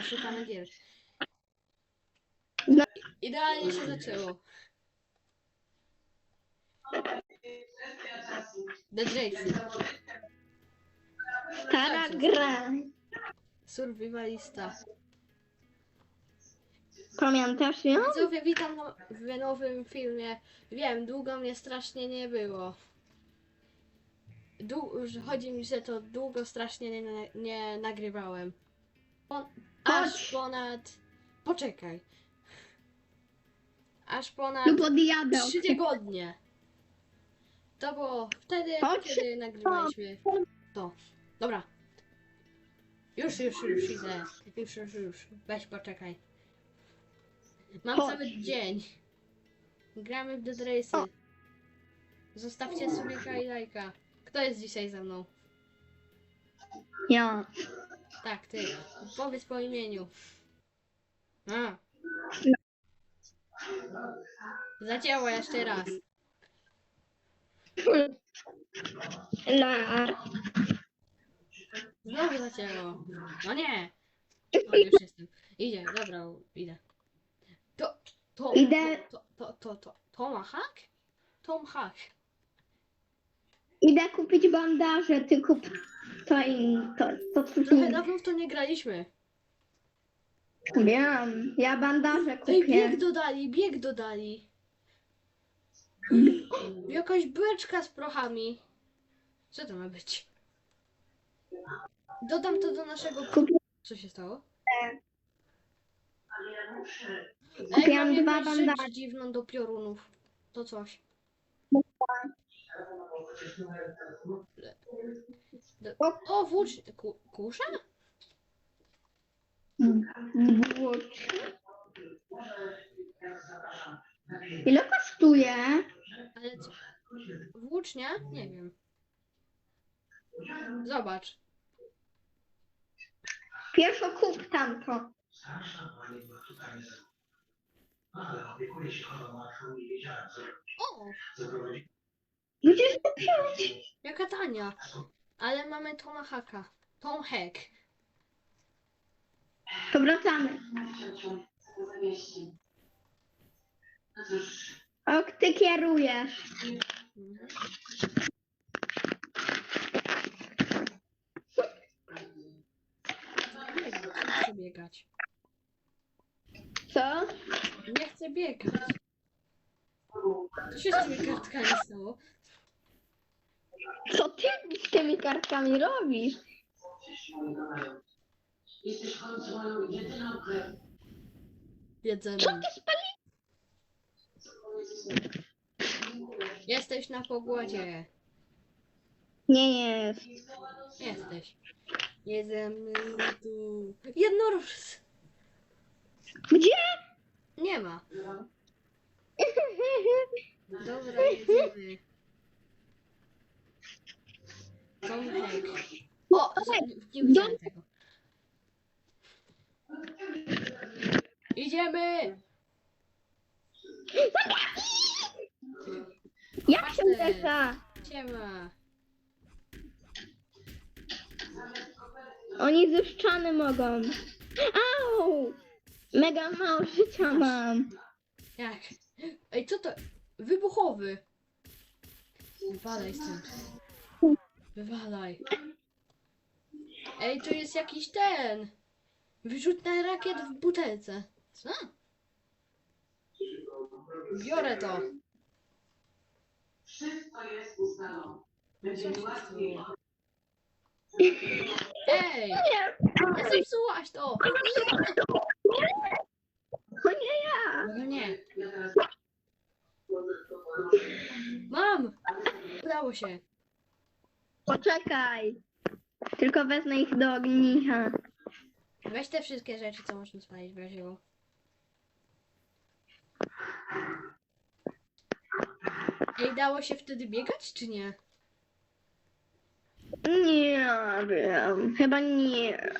Dobra, szukamy gier. No. Idealnie się zaczęło. The Drake'y. Stara gra. Survivalista. Pamiętasz ją? Widzowie, witam na, w nowym filmie. Wiem, długo mnie strasznie nie było. Dłu- że chodzi mi, że to długo strasznie nie, nie, nagrywałem. Aż Chodź. ponad... Poczekaj. Aż ponad od diabeł. trzy tygodnie. To było wtedy, Chodź. kiedy nagrywaliśmy to. Dobra. Już, już, już idę. Już, już, już. Weź poczekaj. Mam Chodź. cały dzień. Gramy w Dead Race'y. O. Zostawcie sobie i lajka. Kto jest dzisiaj ze mną? Ja. Tak, ty. Powiedz po imieniu. A. Zacięło jeszcze raz. Znowu zacięło. No nie. O, już jestem. Idzie, dobra, idę. To, to, Idę. to, to, to, to, Tomahawk? Tomahawk. Idę kupić bandaże, ty kup to i to, to co Trochę tu. dawno w to nie graliśmy. Wiem, ja bandaże Ej, kupię. bieg dodali, bieg dodali. Jakaś beczka z prochami. Co to ma być? Dodam to do naszego... Kupię. Co się stało? Kupiłam mam dwa jakąś rzecz bandaże. dziwną do piorunów. To coś. Do- O, włócz... Ku, kusza? Włócz. Ile kosztuje? Ale co? Włócznia? Nie wiem. Zobacz. Pierwszo kup tamto. O, zaprowadzi. Gdzieś kupiłeś? jaka tania. Ale mamy Tomahawka. Tom Hack. To wracamy. Ok, ty kierujesz. Nie chcę biegać. Co? Nie chcę biegać. Co się z tymi kartkami stało? Co ty z tymi kartkami robisz? jesteś w końcu moją jedyną krew. Jedzenie. Co ty spali? Jesteś na pogładzie. Nie, nie jest. Jesteś. Jedziemy tu. Jednorożec. Gdzie? Nie ma. Dobra, jedziemy. Tom Hack. O, Nie, widziałem tego. Idziemy! jak się uderza? Siema. Oni ze mogą. Au! Mega mało życia mam. Jak? Ej, co to? Wybuchowy. Wywalaj stąd. Wywalaj. Ej, tu jest jakiś ten. Wyrzutna rakiet w butelce. Co? Biorę to. Wszystko jest ustalone. Będzie łatwiej. Ej! Nie zepsułaś to! To nie ja. No nie. Mam! Udało się. Poczekaj. Tylko wezmę ich do ognicha. Weź te wszystkie rzeczy, co można spalić w razie. Ej, dało się wtedy biegać, czy nie? Nie wiem. Chyba nie.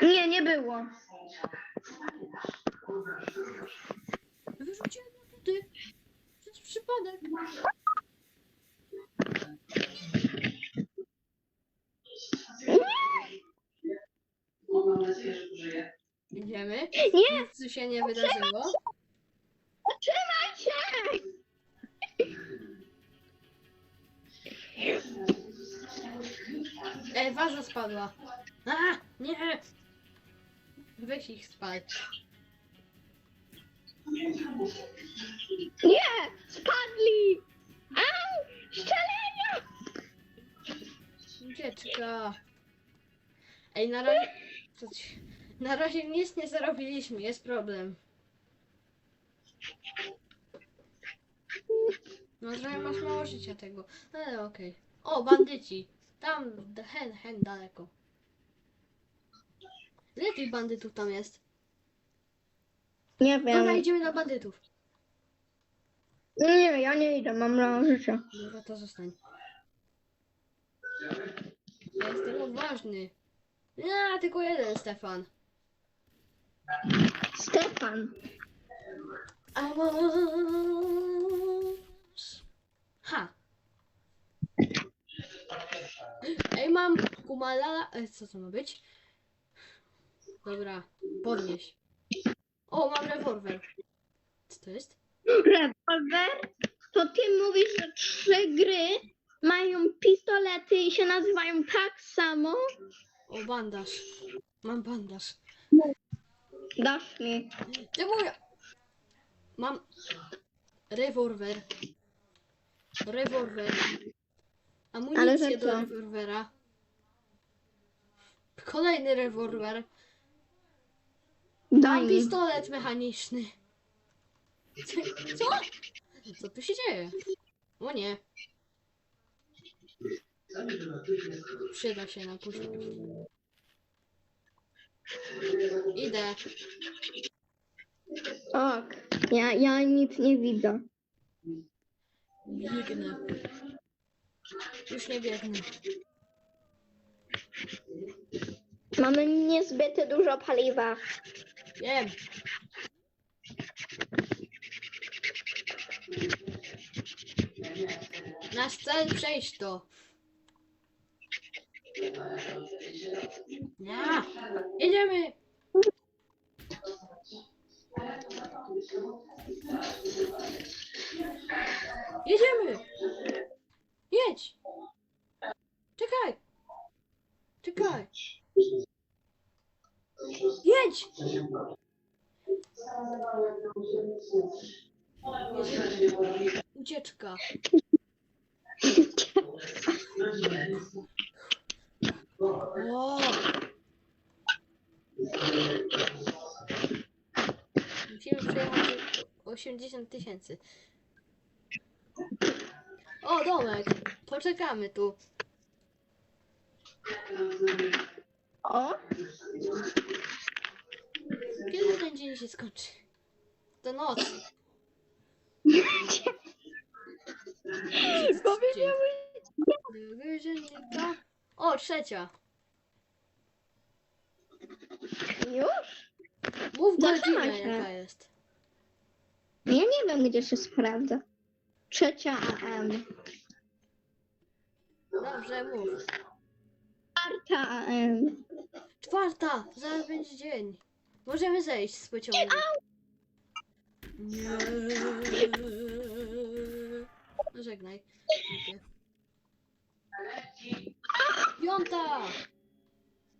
Nie, nie było. Wyrzuciłem rakiety. Przez przypadek. Idziemy. Nie! Nic się nie wydarzyło. Trzymaj się! Ej, waza spadła. A, nie! Weź ich spal. Nie! Spadli! Szczelenia! Ucieczka. Ej, na razie... co ci- Na razie nic nie zarobiliśmy, jest problem. No, że masz mało życia tego, ale okej. O, bandyci. Tam, hen, hen, daleko. Ile tych bandytów tam jest? Nie Dobra, wiem. idziemy na bandytów. Nie, ja nie idę, mam mało życia. Dobra, to zostań. Ja jestem odważny. Nie, tylko jeden, Stefan. Stefan. Awans. Ha. Ej, mam kumalala. Ej, co to ma być? Dobra, podnieś. O, mam rewolwer. Co to jest? Rewolwer? To ty mówisz, że trzy gry mają pistolety i się nazywają tak samo? O, bandaż. Mam bandaż. Dasz mi. Czemu ja... Mam rewolwer. Rewolwer. Amunicję że do co? rewolwera. Kolejny rewolwer. Daj Mam mi. pistolet mechaniczny. Co? Co tu się dzieje? O nie. Przyda się na później. Idę. Ok. Ja, ja nic nie widzę. Biegnę. Już nie biegnę. Mamy niezbyt dużo paliwa. Wiem. Nasz cel przejść to. Nie. Jedziemy. Jedziemy. Jedź. Czekaj. Czekaj. Jedź. Ucieczka. O! Musimy przejechać 80 tysięcy. O, domek. Poczekamy tu. O, Kiedy ten dzień się skończy? To noc. Powiedziały. Drugi dziennika. O, trzecia. Już? Mów Zatrzymaj godzinę się. jaka jest. Ja nie wiem, gdzie się sprawdza. Trzecia AM. Dobrze, mów. Czwarta AM. Czwarta, zaraz będzie dzień. Możemy zejść z pociągu. Nie. No żegnaj. Piąta!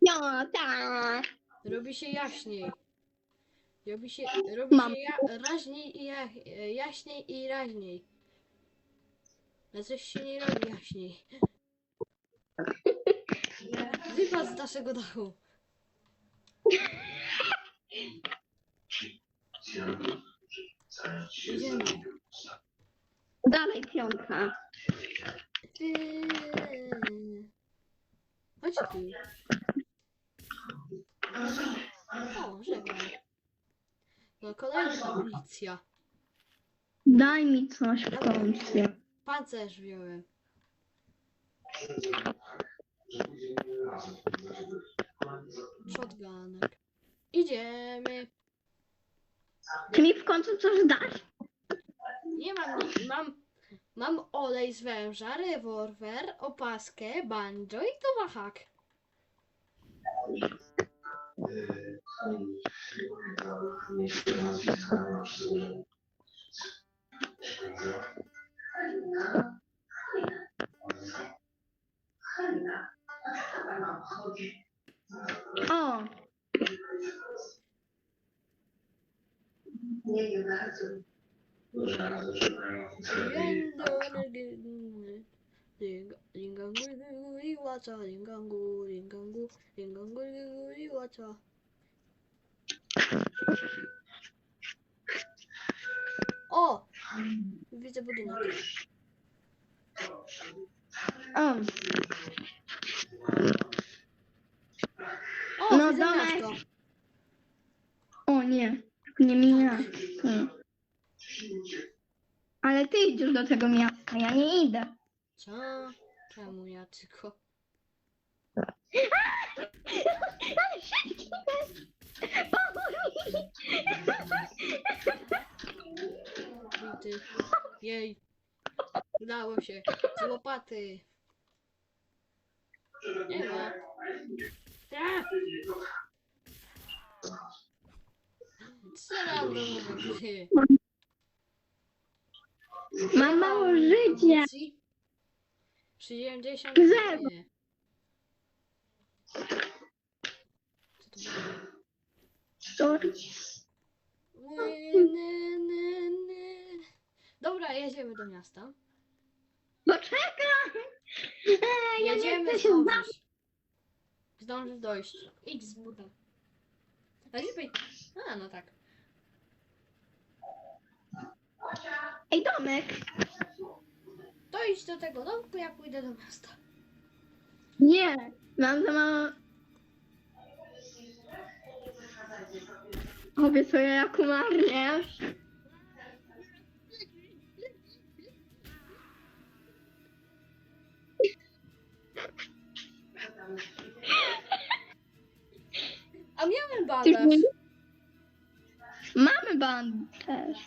Piąta. Robi się jaśniej. Robi się, robi Mam. się ja, raźniej i ja, jaśniej i raźniej. Ale coś się nie robi jaśniej. Wypad z naszego dachu. Idziemy. Dalej piątka. Yy. Chodź tu. O, żegnaj. No kolejna amunicja. Daj mi coś w końcu. Pancerz wziąłem. Shotgunek. Idziemy. Czy mi w końcu coś dasz? Nie mam, nic. mam, mam olej z węża, rewolwer, opaskę, banjo i 인간들은 인간굴 우리 와자 인간굴 인간굴 인간굴 우리 와자 어! invisible not um o no, давай. О, нет, не меня. Нет. Ale ty idziesz do tego miasta, ja nie idę. Co? Czemu ja tylko? Ale szybki jest. Pomóż mi. Bity. Jej. Udało się. Z łopaty. Nie ma. Tak. Do? Mam mało życia. 70 Zero. Nie. Co to było? Sorry. Nie, nie, nie. Dobra, jedziemy do miasta. Poczekaj. Eee, ja nie Jedziemy, chcę się zdążysz. Zdążysz dojść. Idź z butem. A. A, no tak. Ej, domek. To idź do tego domku, ja pójdę do miasta. Nie, mam za mało. Obiecuję, jak umarniesz. A miałem bandaż. Mamy band też.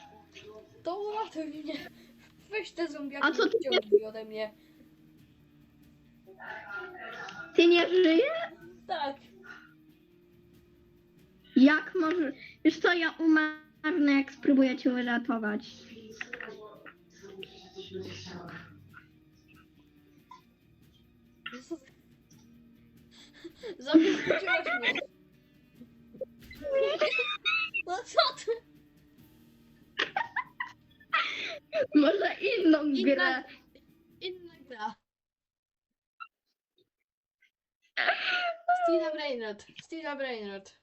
To uratuj mnie. Weź te zombiaki A co ty i ściągnij ode mnie. Ty nie żyjesz? Tak. Jak może... Wiesz co, ja umarnę, jak spróbuję cię uratować. Zabezpieczyłaś mnie. No co ty? Może inną Inna- grę. Inna gra. Stina Brainrod. Stina Brainrod.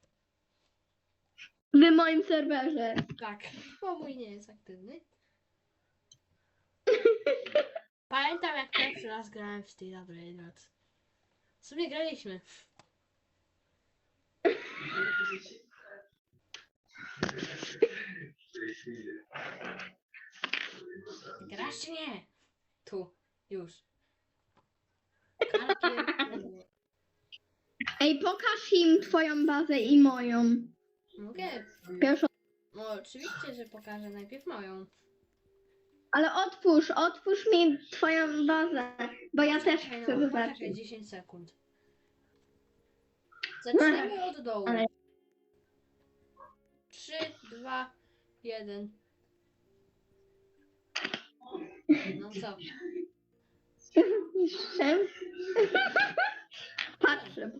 W moim serwerze. Tak. Bo mój nie jest aktywny. Pamiętam jak pierwszy raz grałem w Stina Brainrod. W sumie graliśmy. Grasz czy nie? Tu. Już. Karpier. Ej, pokaż im twoją bazę i moją. Mogę. Pierwszą. No oczywiście, że pokażę najpierw moją. Ale otwórz, otwórz mi twoją bazę, bo ja też Czekaj, chcę no, poczekaj zobaczyć. 10 sekund. Zaczniemy od dołu. Ale- 3, 2, 1. No co? Jeszcze? Patrzę.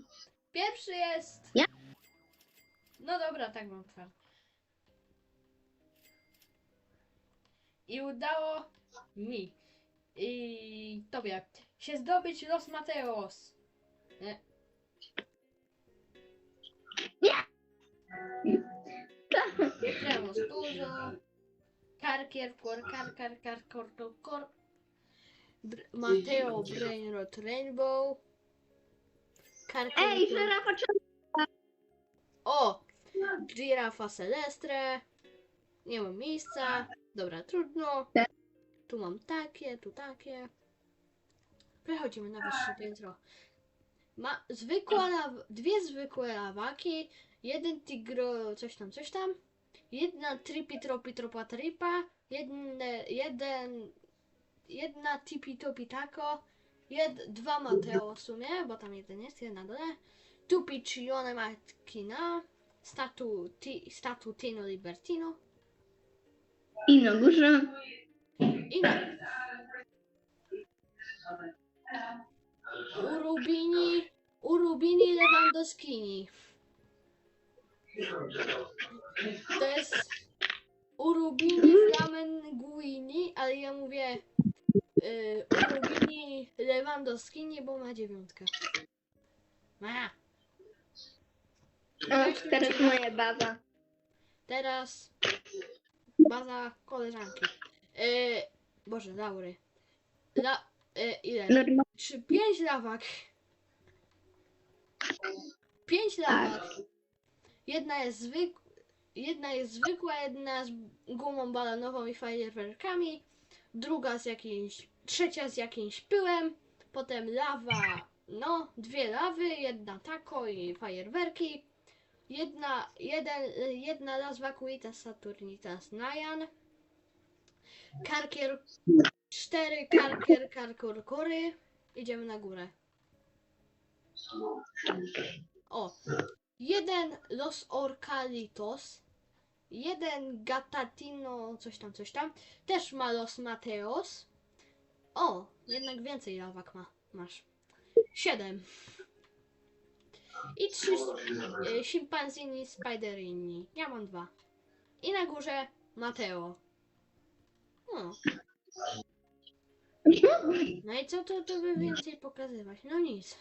Pierwszy jest. Ja? No dobra, tak mam twarz. I udało mi i tobie się zdobyć Los Mateos. Nie. Premos dużo. Karkier, kor, kar, kar, kar, kor, kor, kor. Br- Mateo, Brainrot, Rainbow. Karkier, Ej, żerafa czerwona. O! Girafa Celestre. Nie mam miejsca. Dobra, trudno. Tu mam takie, tu takie. Przechodzimy na wyższe piętro. Ma zwykła dwie zwykłe lawaki, jeden tigro, coś tam, coś tam, jedna tripi tropi tropa tripa, jedne, jeden, jedna tipi topi tako, jed, dwa Mateo w sumie, bo tam jeden jest, jeden na dole, tupi cione matkina, statu, ti, statu Tino Libertino I na górze. i na Urubini, Urubini Lewandowskini. To jest Urubini Flamenguini, ale ja mówię y, Urubini Lewandowskini, bo ma dziewiątkę. Ma. O, teraz moja baza. Teraz baza koleżanki. Y, Boże, Laury. La, y, ile? Czy pięć lawak? Pięć lawak. Jedna jest zwyk... Jedna jest zwykła, jedna z gumą balonową i fajerwerkami, druga z jakimś, trzecia z jakimś pyłem, potem lawa, no, dwie lawy, jedna tako i fajerwerki, jedna, jeden, jedna las vacuitas saturnitas najan, karkier, cztery karkier karkurkury, idziemy na górę. O, jeden Los Orcalitos, jeden Gatatino, coś tam, coś tam, też ma Los Mateos. O, jednak więcej lawak ma, masz. Siedem. I trzy y, Chimpanzini Spiderini. Ja mam dwa. I na górze Mateo. O. No i co to, to by więcej pokazywać? No nic.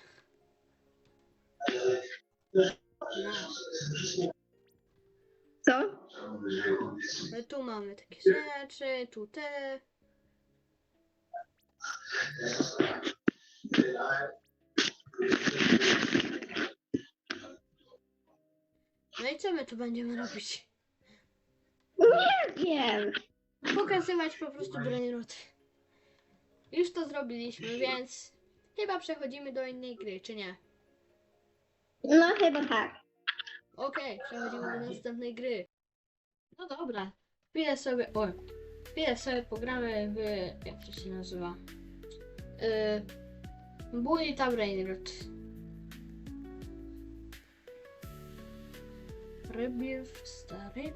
No. Co? No tu mamy takie rzeczy, tu te. No i co my tu będziemy robić? Nie wiem. Pokazywać po prostu brainroty. Już to zrobiliśmy, więc chyba przechodzimy do innej gry, czy nie? No chyba tak. Okej, przechodzimy do następnej gry. No dobra, chwilę sobie, o, chwilę sobie pogramy w, jak to się nazywa? Yy, Bulita Brainrot. Rebuild stary.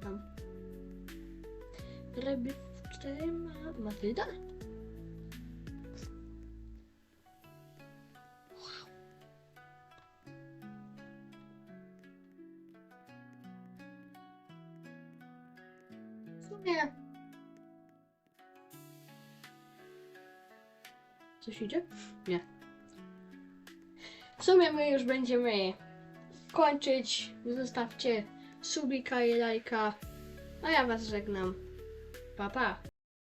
Tam. Rebuild 4 ma Matylda? Idzie? Nie. W sumie my już będziemy kończyć. Zostawcie subika i lajka. A ja was żegnam. Pa, pa.